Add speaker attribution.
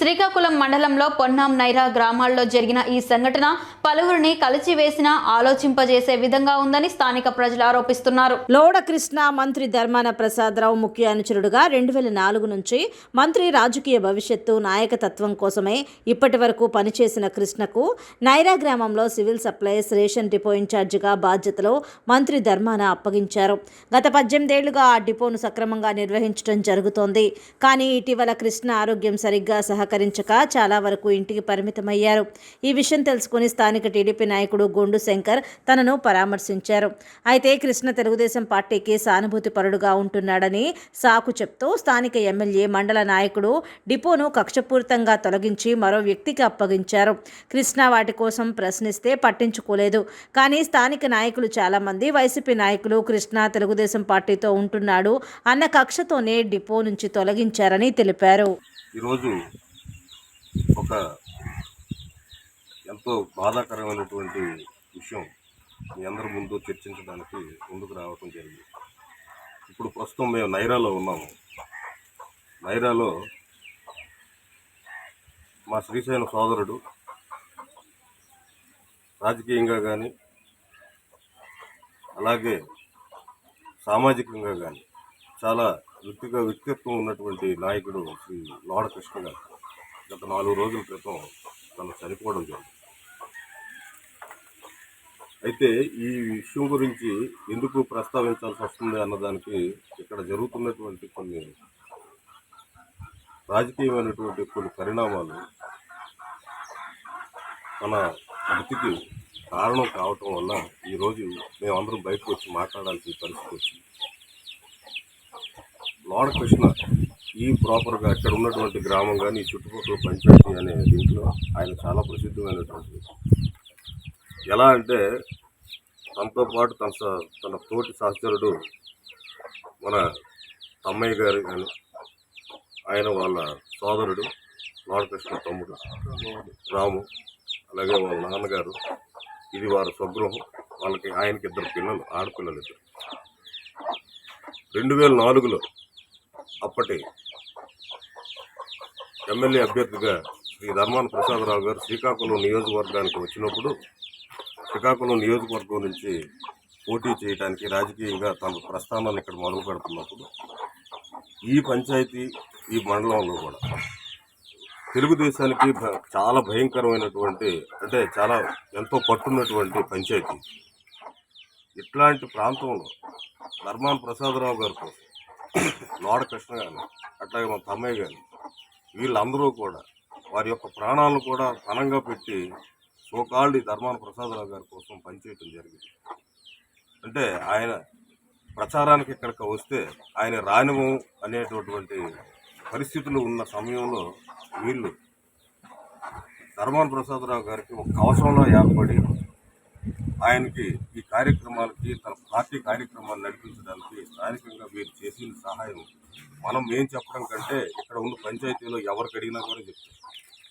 Speaker 1: శ్రీకాకుళం మండలంలో పొన్నాం నైరా గ్రామాల్లో జరిగిన ఈ సంఘటన పలువురిని కలిచివేసిన ఆలోచింపజేసే విధంగా ఉందని స్థానిక ప్రజలు ఆరోపిస్తున్నారు.
Speaker 2: లోడ కృష్ణ మంత్రి ధర్మాన ప్రసాదరావు ముఖ్య అనుచరుడుగా రెండు వేల నాలుగు నుంచి మంత్రి రాజకీయ భవిష్యత్తు నాయకతత్వం కోసమే ఇప్పటి వరకు పనిచేసిన కృష్ణకు నైరా గ్రామంలో సివిల్ సప్లైస్ రేషన్ డిపో ఇన్ఛార్జిగా బాధ్యతలు మంత్రి ధర్మాన అప్పగించారు. గత పద్దెనిమిదేళ్ళుగా ఆ డిపోను సక్రమంగా నిర్వహించడం జరుగుతోంది. కానీ ఇటీవల కృష్ణ ఆరోగ్యం సరిగ్గా సహకరించక చాలా వరకు ఇంటికి పరిమితమయ్యారు. ఈ విషయం తెలుసుకుని స్థానిక టీడీపీ నాయకుడు గొండు శంకర్ తనను పరామర్శించారు. అయితే కృష్ణ తెలుగుదేశం పార్టీకి సానుభూతి పరుడుగా ఉంటున్నాడని సాకు చెప్తూ స్థానిక ఎమ్మెల్యే మండల నాయకుడు డిపోను కక్షపూరితంగా తొలగించి మరో వ్యక్తికి అప్పగించారు. కృష్ణ వాటి కోసం ప్రశ్నిస్తే పట్టించుకోలేదు. కానీ స్థానిక నాయకులు చాలామంది వైసీపీ నాయకులు కృష్ణ తెలుగుదేశం పార్టీతో ఉంటున్నాడు అన్న కక్షతోనే డిపో నుంచి తొలగించారని తెలిపారు.
Speaker 3: ఈరోజు ఒక ఎంతో బాధాకరమైనటువంటి విషయం మీ అందరి ముందు చర్చించడానికి ముందుకు రావటం జరిగింది. ఇప్పుడు ప్రస్తుతం మేము నైరాలో ఉన్నాము. నైరాలో మా శ్రీశైలం సోదరుడు రాజకీయంగా కానీ అలాగే సామాజికంగా కానీ చాలా వ్యక్తిగా వ్యక్తిత్వం ఉన్నటువంటి నాయకుడు శ్రీ లోడ కృష్ణ గారు. గత నాలుగు రోజుల క్రితం తను చనిపోవడం జరిగింది. అయితే ఈ విషయం గురించి ఎందుకు ప్రస్తావించాల్సి వస్తుంది అన్నదానికి ఇక్కడ జరుగుతున్నటువంటి కొన్ని రాజకీయమైనటువంటి కొన్ని పరిణామాలు మన మృతికి కారణం కావటం వల్ల ఈరోజు మేమందరం బయటకు వచ్చి మాట్లాడాల్సిన పరిస్థితి వచ్చింది. లార్డ్ కృష్ణ ఈ ప్రాపర్గా అక్కడ ఉన్నటువంటి గ్రామం కానీ ఈ చుట్టుపక్కల పంచాయతీ అనే దీంట్లో ఆయన చాలా ప్రసిద్ధమైనటువంటి ఎలా అంటే తనతో పాటు తన స- తన తోటి సహచరుడు మన తమ్మయ్య గారు కానీ ఆయన వాళ్ళ సోదరుడు లోడకృష్ణ తమ్ముడు రాము అలాగే వాళ్ళ నాన్నగారు. ఇది వారి స్వగృహం. వాళ్ళకి ఆయనకి ఇద్దరు పిల్లలు ఆడపిల్లలు ఇద్దరు. రెండు వేల నాలుగులో అప్పటి ఎమ్మెల్యే అభ్యర్థిగా శ్రీ ధర్మాన ప్రసాదరావు గారు శ్రీకాకుళం నియోజకవర్గానికి వచ్చినప్పుడు శ్రీకాకుళం నియోజకవర్గం నుంచి పోటీ చేయడానికి రాజకీయంగా తమ ప్రస్థానాన్ని ఇక్కడ మొదలు పెడుతున్నప్పుడు ఈ పంచాయతీ ఈ మండలంలో కూడా తెలుగుదేశానికి చాలా భయంకరమైనటువంటి అంటే చాలా ఎంతో పట్టున్నటువంటి పంచాయతీ. ఇట్లాంటి ప్రాంతంలో ధర్మాన ప్రసాదరావు గారి కోసం లోడ కృష్ణ గారు అట్లాగే మా తమ్మయ్య గారు వీళ్ళందరూ కూడా వారి యొక్క ప్రాణాలను కూడా పణంగా పెట్టి సోకాల్డ్ ధర్మాన ప్రసాదరావు గారి కోసం పనిచేయటం జరిగింది. అంటే ఆయన ప్రచారానికి ఇక్కడికి వస్తే ఆయన రానిము అనేటటువంటి పరిస్థితులు ఉన్న సమయంలో వీళ్ళు ధర్మాన ప్రసాదరావు గారికి ఒక అవసరంలో ఏర్పడి ఆయనకి ఈ కార్యక్రమాలకి తన పార్టీ కార్యక్రమాలు నడిపించడానికి స్థానికంగా వీరు చేసిన సహాయం మనం ఏం చెప్పడం కంటే ఇక్కడ ఉన్న పంచాయతీలో ఎవరికి అడిగినా కూడా చెప్తాం.